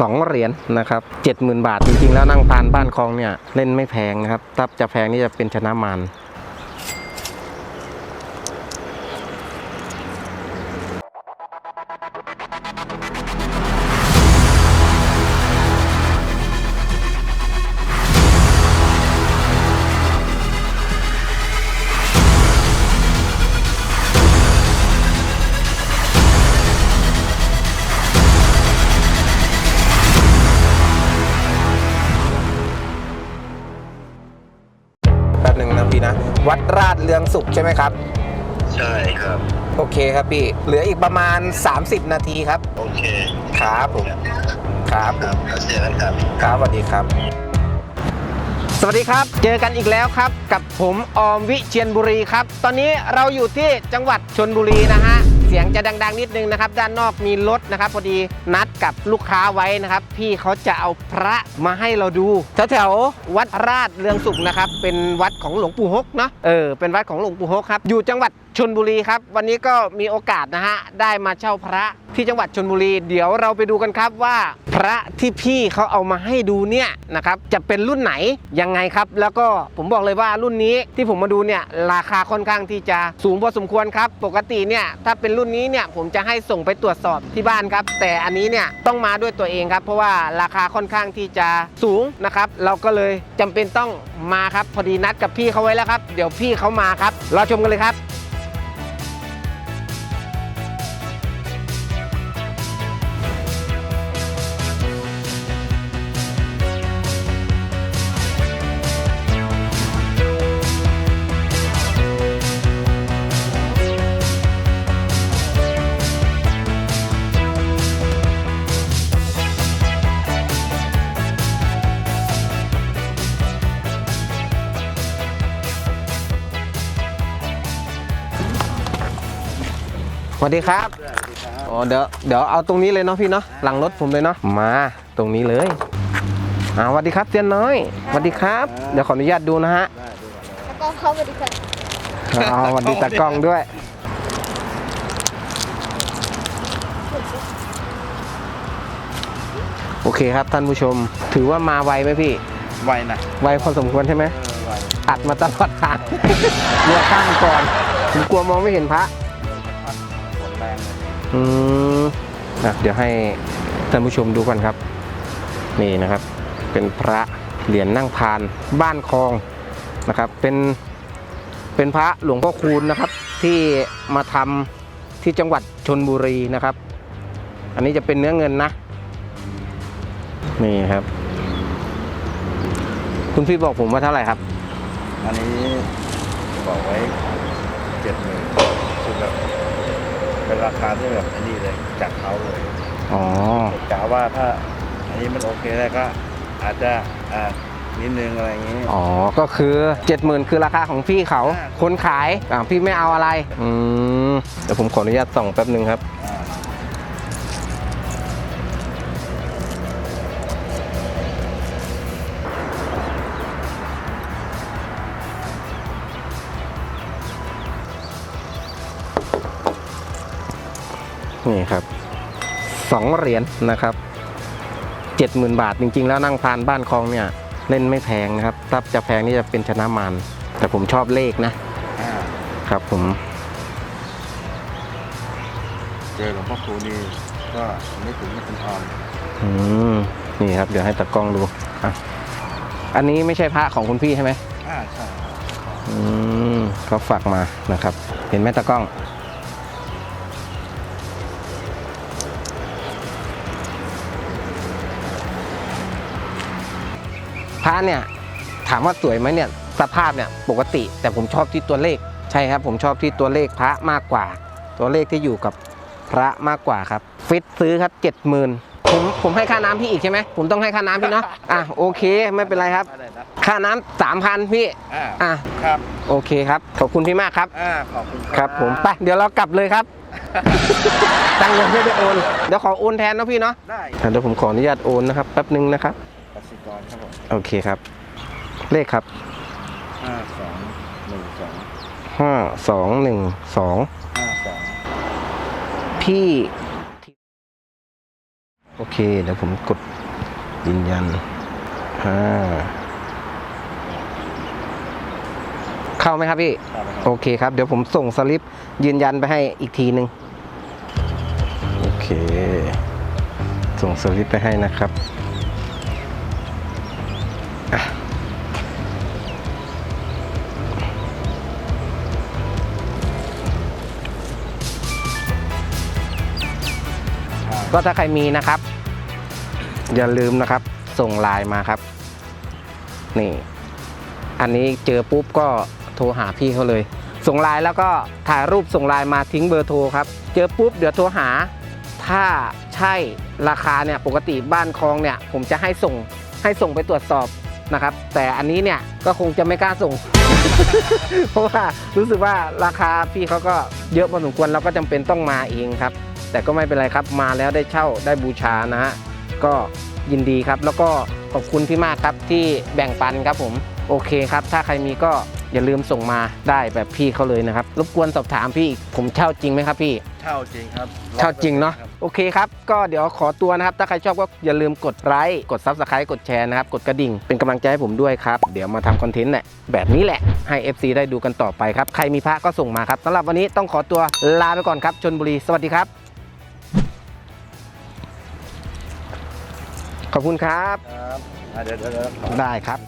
สองเหรียญนะครับเจ็ดหมื่นบาทจริงๆแล้วนั่งพานบ้านคลองเนี่ยเล่นไม่แพงนะครับถ้าจะแพงนี่จะเป็นชนะมาน วัดราชเรืองสุขใช่ไหมครับ ใช่ครับ โอเคครับพี่ เหลืออีกประมาณ 30 นาทีครับ โอเค ครับผม ครับผครัมบแล้วเจอกันครับ ครับสวัสดีครับ สวัสดีครับ เจอกันอีกแล้วครับ กับผมออมวิเชียนบุรีครับ ตอนนี้เราอยู่ที่จังหวัดชนบุรีนะฮะเสียงจะดัง ๆ นิดนึงนะครับ ด้านนอกมีรถนะครับพอดีนัดกับลูกค้าไว้นะครับ พี่เขาจะเอาพระมาให้เราดูแถวๆวัดราชเรืองสุขนะครับ เป็นวัดของหลวงปู่ฮกเนาะเออเป็นวัดของหลวงปู่ฮกครับอยู่จังหวัด ชนบุรีครับ วันนี้ก็มีโอกาสนะฮะ ได้มาเช่าพระที่จังหวัดชนบุรี เดี๋ยวเราไปดูกันครับว่า พระที่พี่เขาเอามาให้ดูเนี่ยนะครับจะเป็นรุ่นไหนยังไงครับ แล้วก็ผมบอกเลยว่ารุ่นนี้ที่ผมมาดูเนี่ยราคาค่อนข้างที่จะสูงพอสมควรครับ ปกติเนี่ยถ้าเป็นรุ่นนี้เนี่ยผมจะให้ส่งไปตรวจสอบที่บ้านครับ แต่อันนี้เนี่ยต้องมาด้วยตัวเองครับ เพราะว่าราคาค่อนข้างที่จะสูงนะครับ เราก็เลยจำเป็นต้องมาครับพอดีนัดกับพี่เขาไว้แล้วครับ เดี๋ยวพี่เขามาครับรอชมกันเลยครับ วัสดีครับอ๋อเดี๋ยวเดี๋ยวเอาตรงนี้เลยเนาะพี่เนาะหลังรถผมเลยเนาะมาตรงนี้เลยอ่าสวัสดีครับเซียนน้อยสวัสดีครับ เดี๋ยวขออนุญาตดูนะฮะแล้วก็เข้าไปดีกว่าอ๋อสวัสดีตากล้องด้วยโอเคครับท่านผู้ชม ถือว่ามาไวไหมพี่ ไวนะไวพอสมควรใช่ไหมเออไวอัดมาตลอดทางเรือข้ามก่อนผมกลัวมองไม่เห็นพระฝนแรงเลย อืมอะเดี๋ยวให้ท่านผู้ชมดูก่อนครับ นี่นะครับ เป็นพระเหรียญนั่งพานบ้านคลองนะครับ เป็นเป็นพระหลวงพ่อคูณนะครับ ที่มาทำที่จังหวัดชนบุรีนะครับ อันนี้จะเป็นเนื้อเงินนะ นี่ครับ คุณพี่บอกผมว่าเท่าไหร่ครับ อันนี้บอกไว้เจ็ดหมื่นคือแบบ เป็นราคาที่แบบอันนี้เลยจากเขาเลยอ๋อผมกะว่าถ้าอันนี้มันโอเคได้ก็อาจจะอ่านิดนึงอะไรอย่างนี้ อ๋อ ก็คือ 70,000 คือราคาของพี่เขาอ่าคนขายอ่าพี่ไม่เอาอะไร อืม เดี๋ยวผมขออนุญาตส่องแป๊บหนึ่งครับ นี่ครับสองเหรียญนะครับเจ็ดหมื่นบาทจริง ๆ แล้วนั่งพานบ้านคลองเนี่ยเล่นไม่แพงนะครับถ้าจะแพงนี่จะเป็นชนะมารแต่ผมชอบเลขนะอ่าครับผม เจอหลวงพ่อครูนี่ก็ไม่ถึงไม่เป็นทองอืมนี่ครับ เดี๋ยวให้ตากล้องดูอะอันนี้ไม่ใช่พระของคุณพี่ใช่ไหมอ่าใช่อืมเขาฝากมานะครับ เห็นไหมตากล้อง พระเนี่ยถามว่าสวยไหมเนี่ยสภาพเนี่ยปกติ แต่ผมชอบที่ตัวเลขใช่ครับ ผมชอบที่ตัวเลขพระมากกว่า ตัวเลขที่อยู่กับพระมากกว่าครับฟิตซื้อครับเจ็ดหมื่นผมผมให้ค่าน้ำพี่อีกใช่ไหมผมต้องให้ค่าน้ำพี่เนาะอะโอเคไม่เป็นไรครับ อะไรนะค่าน้ำสามพันพี่อ่าอะครับโอเคครับขอบคุณพี่มากครับ อ่าขอบคุณครับผมไปเดี๋ยวเรากลับเลยครับ ตังค์ยังไม่ได้โอนเดี๋ยวขอโอนแทนนะพี่เนาะได้ อะเดี๋ยวผมขออนุญาตโอนนะครับแป๊บหนึ่งนะครับ กสิกรครับผมโอเคครับ เลขครับห้าสองหนึ่งสองห้าสองหนึ่งสองห้าสองพี่โอเค เดี๋ยวผมกดยืนยันอ่าเข้าไหมครับพี่ ครับโอเคครับ เดี๋ยวผมส่งสลิปยืนยันไปให้อีกทีหนึ่งโอเค ส่งสลิปไปให้นะครับ ก็ถ้าใครมีนะครับ อย่าลืมนะครับ ส่งไลน์มาครับ นี่ อันนี้เจอปุ๊บก็โทรหาพี่เขาเลย ส่งไลน์แล้วก็ถ่ายรูปส่งไลน์มาทิ้งเบอร์โทรครับ เจอปุ๊บเดี๋ยวโทรหา ถ้าใช่ราคาเนี่ยปกติบ้านคลองเนี่ย ผมจะให้ส่งให้ส่งไปตรวจสอบนะครับ แต่อันนี้เนี่ยก็คงจะไม่กล้าส่ง เพราะว่ารู้สึกว่าราคาพี่เขาก็เยอะพอสมควรเราก็จำเป็นต้องมาเองครับ แต่ก็ไม่เป็นไรครับมาแล้วได้เช่าได้บูชานะฮะก็ยินดีครับ แล้วก็ขอบคุณพี่มากครับที่แบ่งปันครับผมโอเคครับ ถ้าใครมีก็อย่าลืมส่งมาได้แบบพี่เขาเลยนะครับ รบกวนสอบถามพี่อีกผมเช่าจริงไหมครับพี่ เช่าจริงครับเช่าจริงเนาะครับโอเคครับ ก็เดี๋ยวขอตัวนะครับ ถ้าใครชอบก็อย่าลืมกดไลค์กดซับสไครต์กดแชร์นะครับ กดกระดิ่งเป็นกำลังใจให้ผมด้วยครับ เดี๋ยวมาทำคอนเทนต์เนี่ยแบบนี้แหละให้ FC ได้ดูกันต่อไปครับ ใครมีพระก็ส่งมาครับสำหรับวันนี้ต้องขอตัวลาไปก่อนครับชนบุรีสวัสดีครับ ขอบคุณครับ ครับอะเดี๋ยวเดี๋ยวเดี๋ยวขอได้ครับ